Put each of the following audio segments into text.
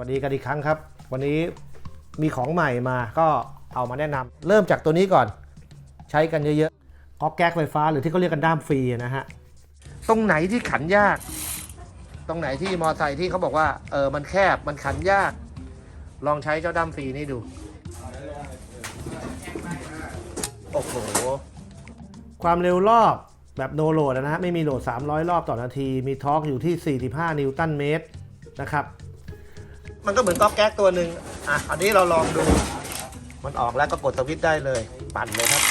วัสดีกันอีกครั้งครับ วันนี้มีของใหม่มาก็เอามาแนะนำเริ่มจากตัวนี้ก่อน ใช้กันเยอะๆก๊อกแก๊กไฟฟ้าหรือที่เขาเรียกกันด้ามฟรีนะฮะตรงไหนที่ขันยาก ตรงไหนที่มอไซค์ที่เขาบอกว่าเออมันแคบมันขันยาก ลองใช้เจ้าด้ามฟรีนี่ดูโอ้โหความเร็วรอบแบบโนโหลดนะฮะไม่มีโหลด 300 รอบต่อนาที มีทอร์กอยู่ที่ 45 นิวตันเมตรนะครับ มันก็เหมือนก๊อกแก๊กตัวหนึ่งอะอันนี้เราลองดู มันออกแล้วก็กดสวิตช์ได้เลย ปั่นเลยครับ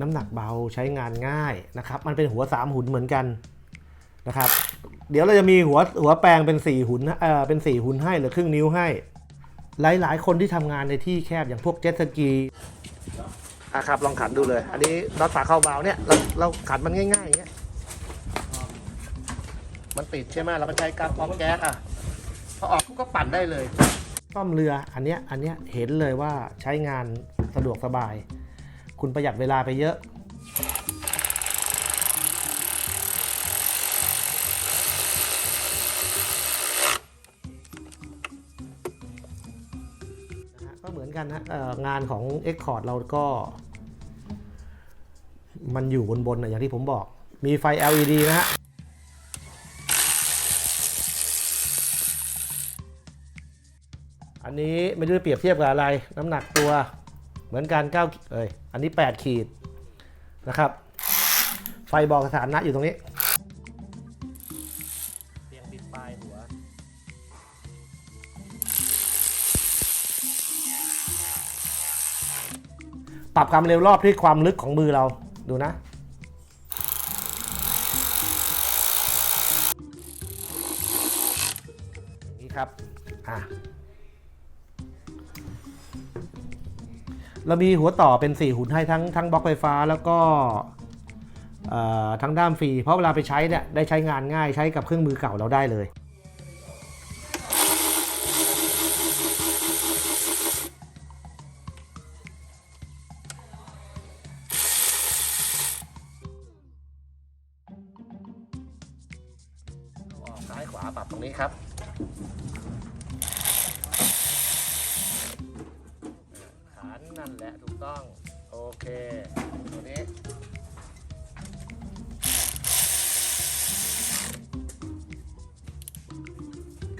น้ำหนักเบาใช้งานง่ายนะครับ มันเป็นหัว3หุ่นเหมือนกันนะครับ เดี๋ยวเราจะมีหัวหัวแปลงเป็น4หุ่นเอ่อเป็น4หุ่นให้หรือครึ่งนิ้วให้ หลาย ๆ คนที่ทำงานในที่แคบอย่างพวกเจ็ตสกีอะครับลองขันดูเลย อันนี้น็อตฝาเข้าเบาเนี่ยเราเราขันมันง่ายๆอย่างเงี้ย มันติดใช่ไหมเราก็ใช้การป๊อปแก๊สอะพอออกก็ปั่นได้เลยซ่อมเรืออันเนี้ยอันเนี้ยเห็นเลยว่าใช้งานสะดวกสบาย คุณประหยัดเวลาไปเยอะ ก็เหมือนกันนะงานของ e x c o r d เราก็ มันอยู่บนบนนะอย่างที่ผมบอก มีไฟ LED นะฮะ อันนี้ไม่รู้จะเปรียบเทียบกับอะไร น้ำหนักตัวเหมือนกัน9เอ้ยอันนี้ 8 ขีดนะครับ ไฟบอกสถานะอยู่ตรงนี้เตียงบิดปลายหัวปรับความเร็วรอบที่ความลึกของมือเราดูนะอย่างนี้ครับอะ เรามีหัวต่อเป็น 4 หุ่นให้ทั้งทั้งบล็อกไฟฟ้าแล้วก็ทั้งด้ามฟรี เพราะเวลาไปใช้เนี่ยได้ใช้งานง่ายใช้กับเครื่องมือเก่าเราได้เลยออกซ้ายขวาปรับตรงนี้ครับ ต้อง โอเค ตัวนี้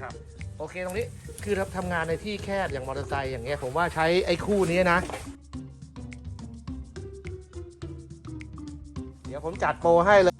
ครับ โอเคตรงนี้คือเราทำงานในที่แคบอย่างมอเตอร์ไซค์อย่างเงี้ยผมว่าใช้ไอ้คู่นี้นะ เดี๋ยวผมจัดโปรให้เลย